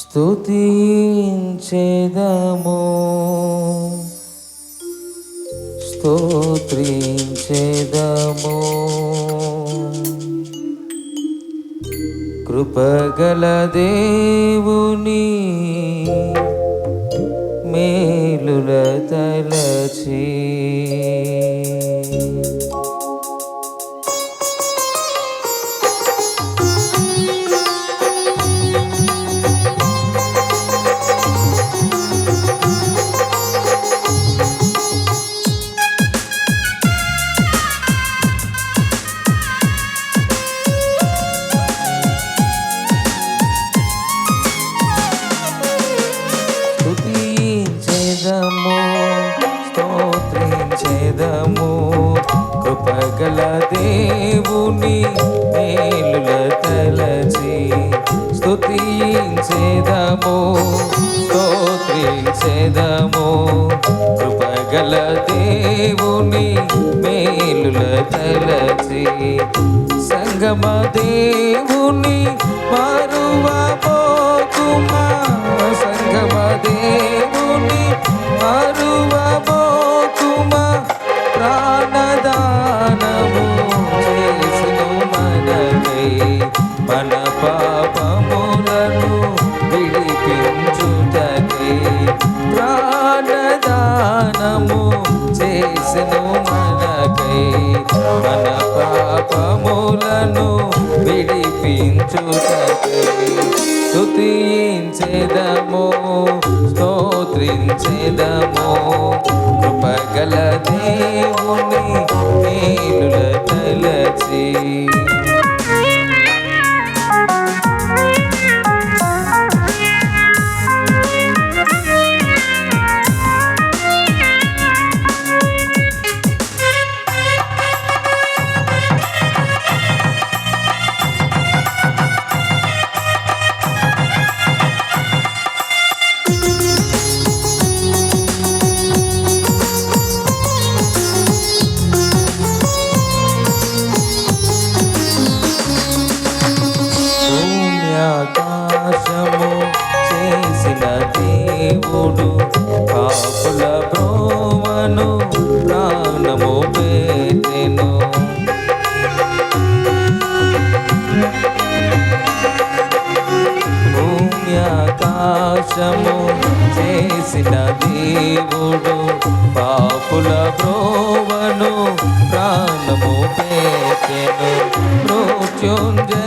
స్తుతించేదము. స్తోత్రించేదము. కృపగల దేవుని మేలుల తలచీ. గల దేవుని మేలుల తలచి స్థుతించేదము స్తోత్రించేదము. కృపగల దేవుని మేలుల తలచి సంగమ దేవుని మరువపో స్తుతించెదము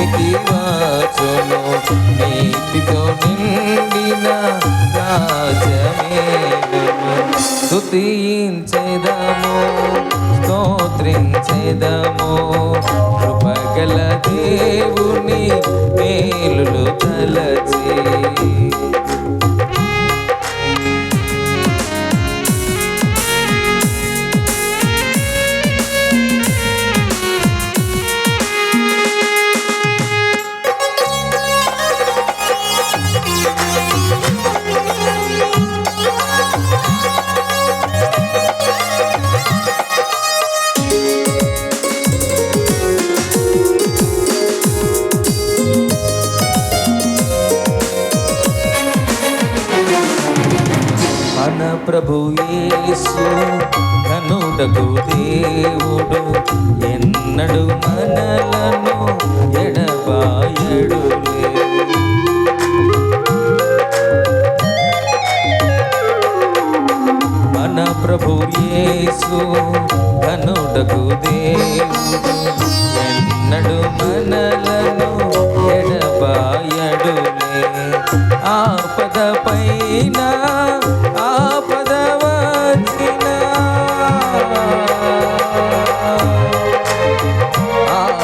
నీతి వాచును? నీతితో నిండిన రాజమేలును స్తుతించేదము స్తోత్రించేదము. కృపగల దేవుని మేలులు తలచే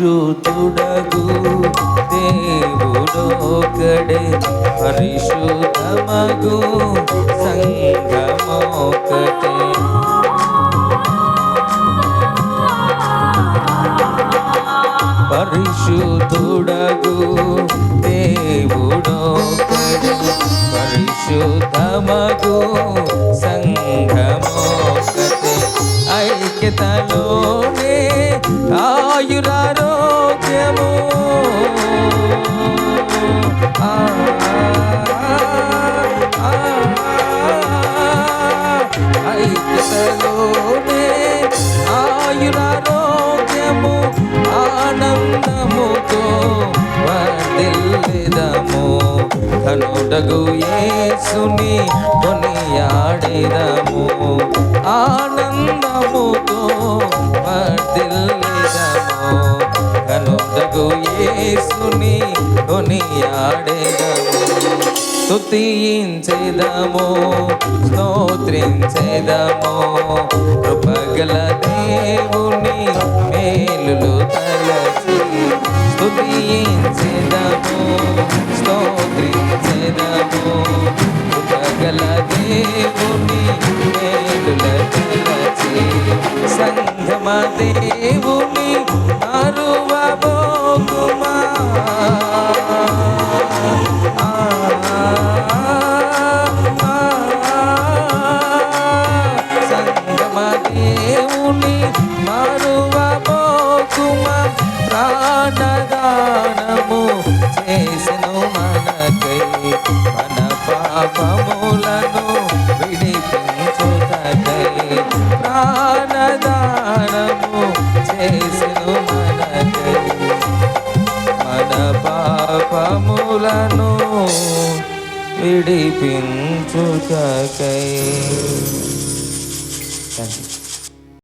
పరిశుద్ధుడగు దేవుడోకడే పరిశుద్ధమగు సంగమోకటే పరిశుద్ధుడగు దేవుడోకడే పరిశుద్ధమగు సంగమోకటే ఐక్యతలోనే ఆయురారోగ్యము ఐక్యతలోనే ఆయురారోగ్యము ఆనందముతో వర్ధిల్లెదము. కనుడగు యేసుని కొనియాడెదము ఆనందముతో వర్ధిల్లెదము కనుడగు యేసుని కొనియాడేదము. స్తుతించేదము స్తోత్రించేదము. కృపగల దేవుని మేలులు తలచి స్తుతించేదము స్తోత్రించేదము. కృపగల దేవుని మేలుల తలచి ప్రాణదానము చేసెను మనకై. మన పాపములను విడిపించుటకై.